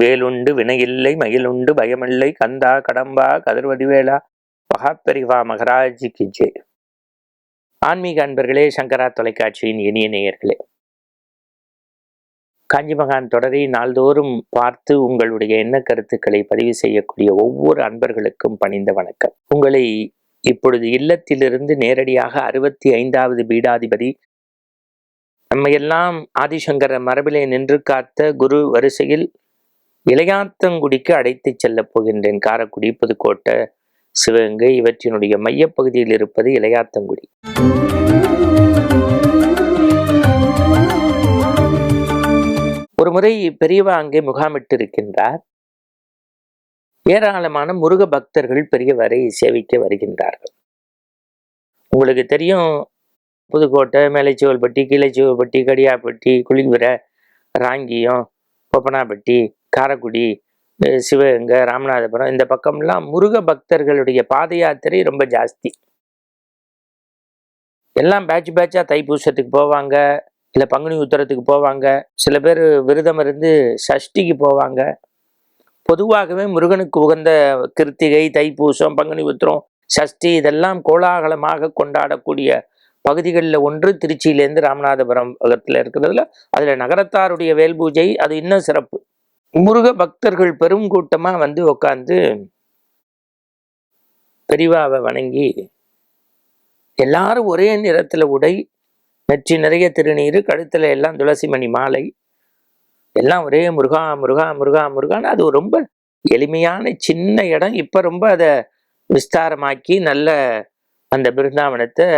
வேலுண்டு வினையில்லை மயிலுண்டு பயமில்லை கந்தா கடம்பா கதிர்வடிவேலா மகாபெரிவா மகராஜிக்கு ஜெய் ஆன்மீக அன்பர்களே சங்கரா தொலைக்காட்சியின் இனிய நேயர்களே. காஞ்சி மகான் தொடரை நாள்தோறும் பார்த்து உங்களுடைய எண்ண கருத்துக்களை பதிவு செய்யக்கூடிய ஒவ்வொரு அன்பர்களுக்கும் பணிந்த வணக்கம். உங்களை இப்பொழுது இல்லத்திலிருந்து நேரடியாக அறுபத்தி ஐந்தாவது பீடாதிபதி நம்மையெல்லாம் ஆதிசங்கர மரபிலே நின்று காத்த குரு வரிசையில் இளையாத்தங்குடிக்கு அடைத்துச் செல்லப் போகின்றேன். காரக்குடி புதுக்கோட்டை சிவகங்கை இவற்றினுடைய மையப்பகுதியில் இருப்பது இளையாத்தங்குடி. ஒரு முறை பெரியவா அங்கே முகாமிட்டு இருக்கின்றார் ஏராளமான முருக பக்தர்கள் பெரியவரை சேவிக்க வருகின்றார்கள். உங்களுக்கு தெரியும் புதுக்கோட்டை மேலைச்சுவல்பட்டி கீழைச்சுவல்பட்டி கடியாப்பட்டி குளிர்விர ராங்கியம் கொப்பனாப்பட்டி காரக்குடி சிவகங்கை ராமநாதபுரம் இந்த பக்கம்லாம் முருக பக்தர்களுடைய பாத யாத்திரை ரொம்ப ஜாஸ்தி. எல்லாம் பேட்ச் பேட்சாக தைப்பூசத்துக்கு போவாங்க இல்லை பங்குனி உத்தரத்துக்கு போவாங்க. சில பேர் விரதம் இருந்து சஷ்டிக்கு போவாங்க. பொதுவாகவே முருகனுக்கு உகந்த கிருத்திகை தைப்பூசம் பங்குனி உத்திரம் சஷ்டி இதெல்லாம் கோலாகலமாக கொண்டாடக்கூடிய பகுதிகளில் ஒன்று. திருச்சியிலேருந்து ராமநாதபுரம் பக்கத்தில் இருக்கிறதுல அதில் நகரத்தாருடைய வேல் பூஜை அது இன்னும் சிறப்பு. முருக பக்தர்கள் பெரும் கூட்டமாக வந்து உட்காந்து பெரிவாவை வணங்கி எல்லாரும் ஒரே நிறத்தில் உடை நெற்றி நிறைய திருநீர் கழுத்தில் எல்லாம் துளசி மணி மாலை எல்லாம் ஒரே முருகா முருகா முருகா முருகான்னு அது ரொம்ப எளிமையான சின்ன இடம். இப்போ ரொம்ப அதை விஸ்தாரமாக்கி நல்ல அந்த பிருந்தாவனத்தை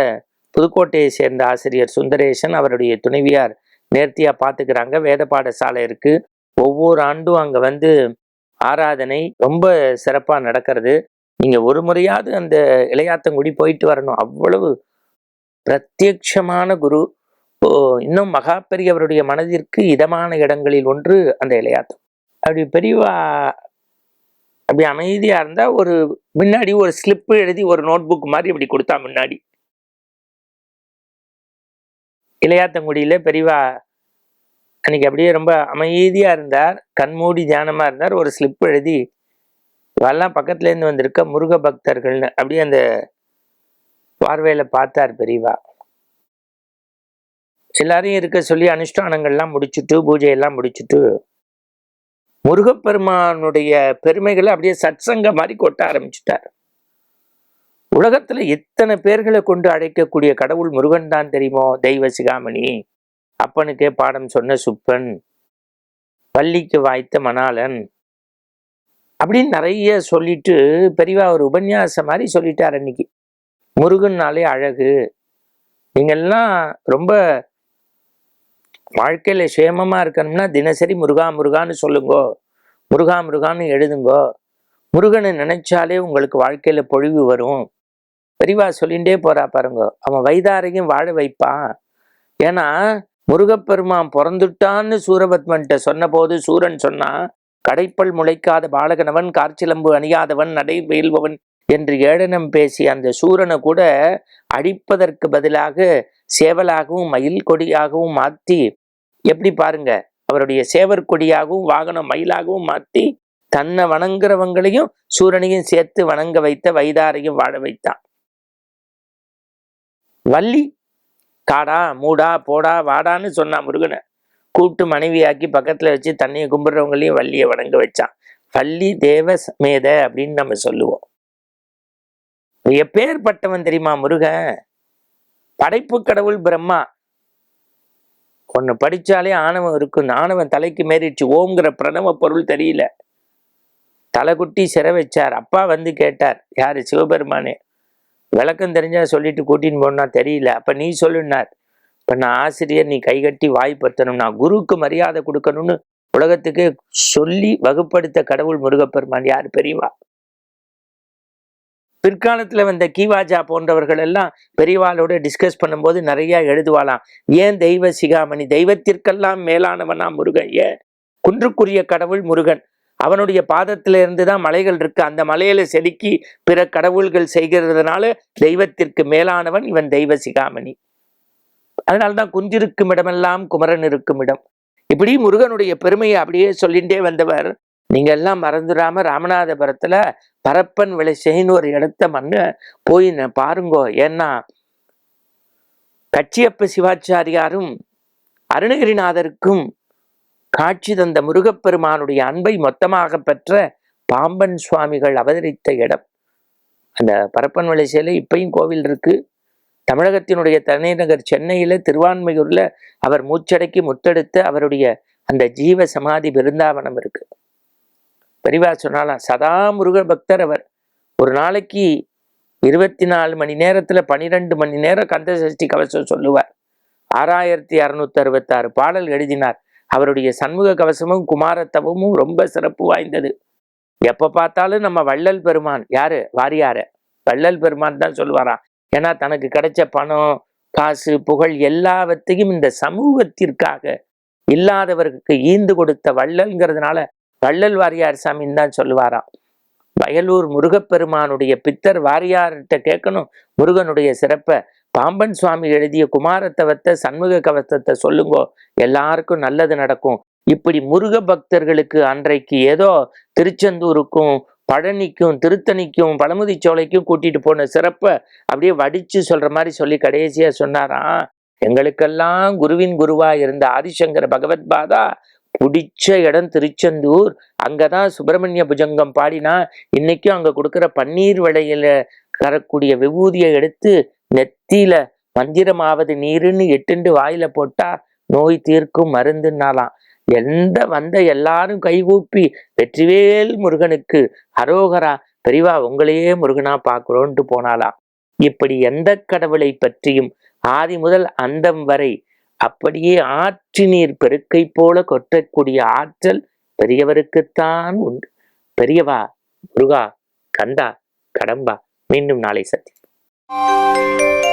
புதுக்கோட்டையை சேர்ந்த ஆசிரியர் சுந்தரேசன் அவருடைய துணைவியார் நேர்த்தியாக பார்த்துக்கிறாங்க வேத பாடசாலை இருக்குது ஒவ்வொரு ஆண்டும் அங்கே வந்து ஆராதனை ரொம்ப சிறப்பாக நடக்கிறது. நீங்கள் ஒரு முறையாவது அந்த இளையாத்தங்குடி போயிட்டு வரணும். அவ்வளவு பிரத்யட்சமான குரு. இன்னும் மகா பெரியவருடைய மனதிற்கு இதமான இடங்களில் ஒன்று அந்த இளையாத்தம் அப்படி பெரியவா அப்படி அமைதியா இருந்தால் ஒரு முன்னாடி ஒரு ஸ்லிப்பு எழுதி ஒரு நோட் புக் மாதிரி இப்படி கொடுத்தா முன்னாடி. இளையாத்தங்குடியில பெரியவா அன்னைக்கு அப்படியே ரொம்ப அமைதியாக இருந்தார். கண்மூடி தியானமாக இருந்தார். ஒரு ஸ்லிப் எழுதி இவெல்லாம் பக்கத்துலேருந்து வந்திருக்க முருக பக்தர்கள்னு அப்படியே அந்த பார்வையில் பார்த்தார் பெரியவா. எல்லாரையும் இருக்க சொல்லி அனுஷ்டானங்கள்லாம் முடிச்சுட்டு பூஜையெல்லாம் முடிச்சுட்டு முருகப்பெருமானுடைய பெருமைகளை அப்படியே சத்சங்க மாதிரி கொட்ட ஆரம்பிச்சுட்டார். உலகத்துல எத்தனை பேர்களை கொண்டு அழைக்கக்கூடிய கடவுள் முருகன் தான் தெரியுமோ? தெய்வ சிகாமணி. அப்பனுக்கே பாடம் சொன்ன சுப்பன் பள்ளிக்கு வாய்த்த மணாளன் அப்படின்னு நிறைய சொல்லிட்டு பெரியவா ஒரு உபன்யாசம் மாதிரி சொல்லிட்டார் அன்னைக்கு. முருகன்னாலே அழகு. நீங்கள்லாம் ரொம்ப வாழ்க்கையில் சேமமாக இருக்கணும்னா தினசரி முருகா முருகான்னு சொல்லுங்கோ. முருகா முருகான்னு எழுதுங்கோ. முருகனை நினைச்சாலே உங்களுக்கு வாழ்க்கையில் பொழிவு வரும். பெரியவா சொல்லிகிட்டே போகிறா பாருங்க. அவன் வயதாரையும் வாழ வைப்பான். ஏன்னா முருகப்பெருமான் பிறந்துட்டான்னு சூரபத்மன்ட்ட சொன்னபோது சூரன் சொன்னான் கடைப்பல் முளைக்காத பாலகனவன் கார்ச்சிலம்பு அணியாதவன் நடை வெயில்பவன் என்று ஏளனம் பேசி அந்த சூரனை கூட அழிப்பதற்கு பதிலாக சேவலாகவும் மயில் கொடியாகவும் மாற்றி எப்படி பாருங்க அவருடைய சேவர் கொடியாகவும் வாகனம் மயிலாகவும் மாற்றி தன்னை வணங்குறவங்களையும் சூரனையும் சேர்த்து வணங்க வைத்த வைதாரையும் வாழ வைத்தான். வள்ளி காடா மூடா போடா வாடான்னு சொன்னா முருகனை கூப்பிட்டு மனைவியாக்கி பக்கத்துல வச்சு தண்ணியை கும்பிட்றவங்களையும் வள்ளியை வணங்க வச்சான். வள்ளி தேவ சமேத அப்படின்னு நம்ம சொல்லுவோம். எப்பேற்பட்டவன் தெரியுமா முருகன்? படைப்பு கடவுள் பிரம்மா. ஒன்னு படிச்சாலே ஆணவம் இருக்கும். ஆணவன் தலைக்கு மேறிடுச்சு. ஓம்ங்கிற பிரணவ பொருள் தெரியல. தலைக்குட்டி சிறை வச்சார். அப்பா வந்து கேட்டார் யாரு சிவபெருமானே? விளக்கம் தெரிஞ்சால் சொல்லிட்டு கூட்டின்னு போனா தெரியல. அப்போ நீ சொல்லுனார் இப்போ நான் ஆசிரியர் நீ கைகட்டி வாய் பத்தணும் நான் குருவுக்கு மரியாதை கொடுக்கணும்னு உலகத்துக்கு சொல்லி வகுப்படுத்த கடவுள் முருகப்பெருமான் யார் பெரியவா? பிற்காலத்துல வந்த கீவாஜா போன்றவர்கள் எல்லாம் பெரியவாளோட டிஸ்கஸ் பண்ணும்போது நிறையா எழுதுவாளாம். ஏன் தெய்வ சிகாமணி? தெய்வத்திற்கெல்லாம் மேலானவனா முருகன்? ஏன்? குன்றுக்குரிய கடவுள் முருகன். அவனுடைய பாதத்திலிருந்து தான் மலைகள் இருக்கு. அந்த மலையில செதுக்கி பிற கடவுள்கள் செய்கிறதுனால தெய்வத்திற்கு மேலானவன் இவன் தெய்வ சிகாமணி. அதனால்தான் குஞ்சிருக்கும் இடமெல்லாம் குமரன் இருக்கும் இடம். இப்படி முருகனுடைய பெருமையை அப்படியே சொல்லிண்டே வந்தவர் நீங்க எல்லாம் மறந்துடாம ராமநாதபுரத்துல பரப்பன் விளைச்சைன்னு ஒரு இடத்த மண்ணு போய் பாருங்கோ. ஏன்னா கச்சியப்ப சிவாச்சாரியாரும் அருணகிரிநாதருக்கும் காட்சி தந்த முருகப்பெருமானுடைய அன்பை மொத்தமாக பெற்ற பாம்பன் சுவாமிகள் அவதரித்த இடம். அந்த பரப்பன் விளைச்சையில இப்பையும் கோவில் இருக்கு. தமிழகத்தினுடைய தலைநகர் சென்னையில திருவான்மையூர்ல அவர் மூச்சடக்கி முத்தெடுத்து அவருடைய அந்த ஜீவ சமாதி பிருந்தாவனம் இருக்கு. பெரிவா சொன்னாலாம் சதா முருக பக்தர் அவர். ஒரு நாளைக்கு இருபத்தி நாலு மணி நேரத்தில் பன்னிரெண்டு மணி நேரம் கந்த சஷ்டி கவசம் சொல்லுவார். ஆறாயிரத்தி அறுநூத்தி அறுபத்தாறு பாடல் எழுதினார். அவருடைய சண்முக கவசமும் குமாரத்தவமும் ரொம்ப சிறப்பு வாய்ந்தது. எப்போ பார்த்தாலும் நம்ம வள்ளல் பெருமான். யாரு? வாரியார. வள்ளல் பெருமான் தான் சொல்லுவாராம் ஏன்னா தனக்கு கிடைச்ச பணம் காசு புகழ் எல்லாவற்றையும் இந்த சமூகத்திற்காக இல்லாதவருக்கு ஈந்து கொடுத்த வள்ளல்ங்கிறதுனால வள்ளல் வாரியார் சாமின்னு தான் சொல்லுவாராம் வயலூர் முருகப்பெருமானுடைய பித்தர் வாரியார்கிட்ட கேட்கணும். முருகனுடைய சிறப்பை. பாம்பன் சுவாமி எழுதிய குமாரத்தவத்தை சண்முக கவசத்தை சொல்லுங்கோ எல்லாருக்கும் நல்லது நடக்கும். இப்படி முருக பக்தர்களுக்கு அன்றைக்கு ஏதோ திருச்செந்தூருக்கும் பழனிக்கும் திருத்தணிக்கும் பழமுதிச்சோலைக்கும் கூட்டிட்டு போன சிறப்பை அப்படியே வடிச்சு சொல்ற மாதிரி சொல்லி கடைசியா சொன்னாராம் எங்களுக்கெல்லாம் குருவின் குருவா இருந்த ஆதிசங்கர பகவத்பாதா பிடிச்ச இடம் திருச்செந்தூர். அங்கதான் சுப்பிரமணிய புஜங்கம் பாடினா இன்னைக்கும் அங்க கொடுக்குற பன்னீர் விளையில கரக்கூடிய விபூதியை எடுத்து நெத்தியில மந்திரமாவது நீருன்னு எட்டுண்டு வாயில போட்டா நோய் தீர்க்கும் மருந்துன்னாலாம். எந்த வந்த எல்லாரும் கைகூப்பி வெற்றிவேல் முருகனுக்கு ஹரோகரா பெரிவா உங்களையே முருகனா பார்க்கிறோன்ட்டு போனாலாம். இப்படி எந்த கடவுளை பற்றியும் ஆதி முதல் அந்தம் வரை அப்படியே ஆற்று நீர் பெருக்கை போல கொட்டக்கூடிய ஆற்றல் பெரியவருக்குத்தான் உண்டு. பெரியவா முருகா கந்தா கடம்பா மீண்டும் நாளை சத்தி Thank you.